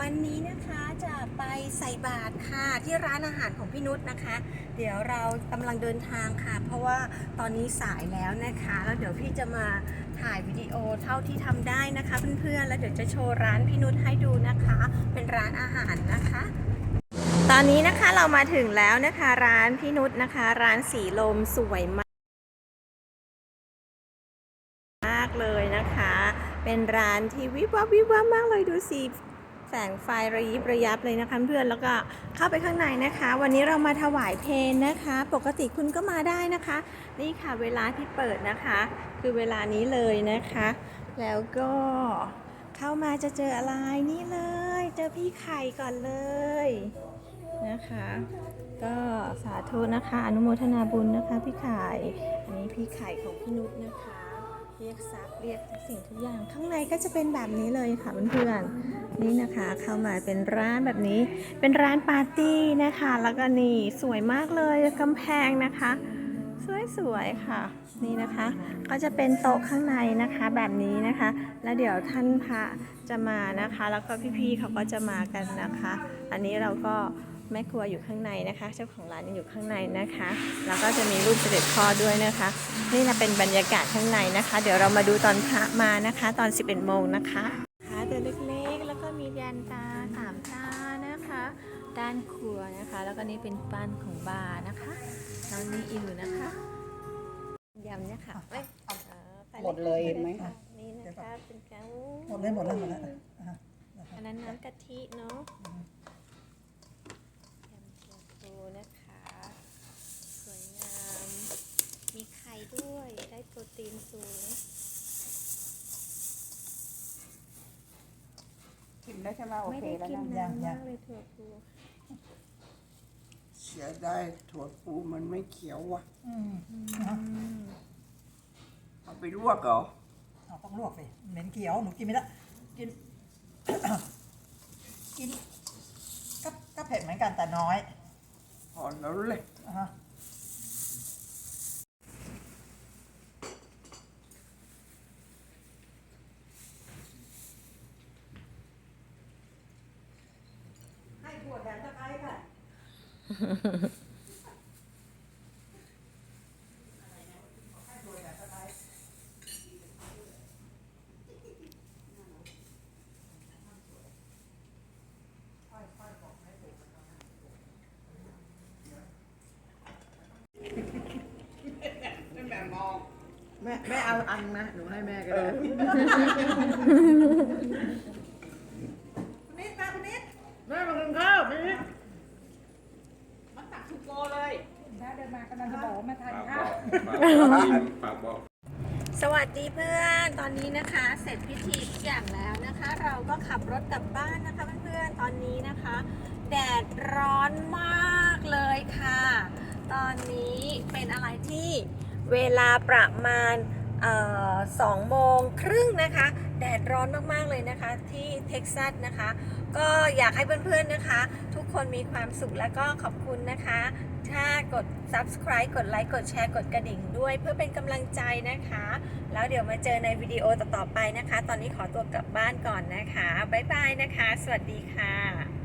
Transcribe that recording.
วันนี้นะคะจะไปใส่บาตรค่ะที่ร้านอาหารของพี่นุชนะคะ เดี๋ยวเรากำลังเดินทางค่ะ เพราะว่าตอนนี้สายแล้วนะคะ แล้วเดี๋ยวพี่จะมาถ่ายวิดีโอเท่าที่ทำได้นะคะ เพื่อนๆแล้วเดี๋ยวจะโชว์ร้านพี่นุชให้ดูนะคะ เป็นร้านอาหารนะคะ ตอนนี้นะคะเรามาถึงแล้วนะคะร้านพี่นุชนะคะ ร้านสีลมสวยมากมากเลยนะคะ เป็นร้านที่วิบวับวิบวับมากเลยดูสิ แสงไฟระยิบระยับเลยนะคะเพื่อนแล้วก็เข้าไปข้างในนะคะ วันนี้เรามาถวายเพลงนะคะ ปกติคุณก็มาได้นะคะ นี่ค่ะเวลาที่เปิดนะคะ คือเวลานี้เลยนะคะ แล้วก็เข้ามาจะเจออะไรนี่เลย เจอพี่ไข่ก่อนเลยนะคะ ก็สาธุนะคะ อนุโมทนาบุญนะคะ พี่ไข่อันนี้พี่ไข่ของพี่นุชนะคะ เรียกทรัพย์เรียกทุกสิ่งทุกอย่าง ข้างในก็จะเป็นแบบนี้เลยค่ะเพื่อนๆนี่นะคะเข้ามาเป็นร้านแบบนี้ เป็นร้านปาร์ตี้นะคะ แล้วก็นี่สวยมากเลยกำแพงนะคะ สวยๆค่ะ นี่นะคะ ก็จะเป็นโต๊ะข้างในนะคะแบบนี้นะคะ แล้วเดี๋ยวท่านพระจะมานะคะ แล้วก็พี่ๆเขาก็จะมากันนะคะ อันนี้เราก็ แม่ครัวอยู่ข้างในนะคะ เจ้าของร้านยังอยู่ข้างในนะคะ แล้วก็จะมีรูปเสด็จพ่อด้วยนะคะ นี่นะเป็นบรรยากาศข้างในนะคะ เดี๋ยวเรามาดูตอนพระมานะคะ ตอน 11โมงนะคะค่ะเดินเล็กๆ แล้วก็มียันตาสามตานะคะ ด้านครัวนะคะ แล้วก็นี่เป็นป้านของบาร์นะคะน้องนี่อิวนะคะยำเนี่ยค่ะเอ้ยเอ่อใส่หมดเลยเห็นไหมค่ะนี่นะคะเป็นแกงหมดเลยหมดเลยหมดเลยอะอันนั้นน้ำกะทิเนาะยำเชียงปูนะคะ สวยงาม มีไข่ ด้วย ได้โปรตีนสูงชิมได้ใช่ไหมโอไม่เคได้แล้วกินนะนานมากเลยถั่วพูเสียได้ถั่วปูมันไม่เขียวว่ะ อืมเอาเอาไปลวกเหรอเอาต้องลวกสิเหม็นเขียวหนูกินไม่ได้กิน กินก็ก็เผ็ดเหมือนกันแต่น้อยพอแล้วเลยอะฮะให้ถั่วแดงตะไคร้ค่ะ แม่แม่เอาอันนะ หนูให้แม่ก็ได้คุณนิดมาคุณนิดแม่มากินข้าวคุณนิดมันตักสุโกเลย ถ้าเดินมากำลังจะบอกว่ามาทานข้าว ฝากบอก สวัสดีเพื่อน ตอนนี้นะคะ เสร็จพิธีทุกอย่างแล้วนะคะ เราก็ขับรถกลับบ้านนะคะเพื่อนๆ ตอนนี้นะคะ แดดร้อนมากเลยค่ะ ตอนนี้เป็นอะไรที่เวลาประมาณเอ่อ สองโมงครึ่งนะคะ แดดร้อนมาก ๆ เลยนะคะที่เท็กซัสนะคะ ก็อยากให้เพื่อน ๆ นะคะ ทุกคนมีความสุขแล้วก็ขอบคุณนะคะ ถ้ากด subscribe กดไลค์ กดแชร์ กดกระดิ่งด้วย เพื่อเป็นกำลังใจนะคะ แล้วเดี๋ยวมาเจอในวิดีโอต่อ ๆ ไปนะคะ ตอนนี้ขอตัวกลับบ้านก่อนนะคะ บ๊ายบายนะคะ สวัสดีค่ะ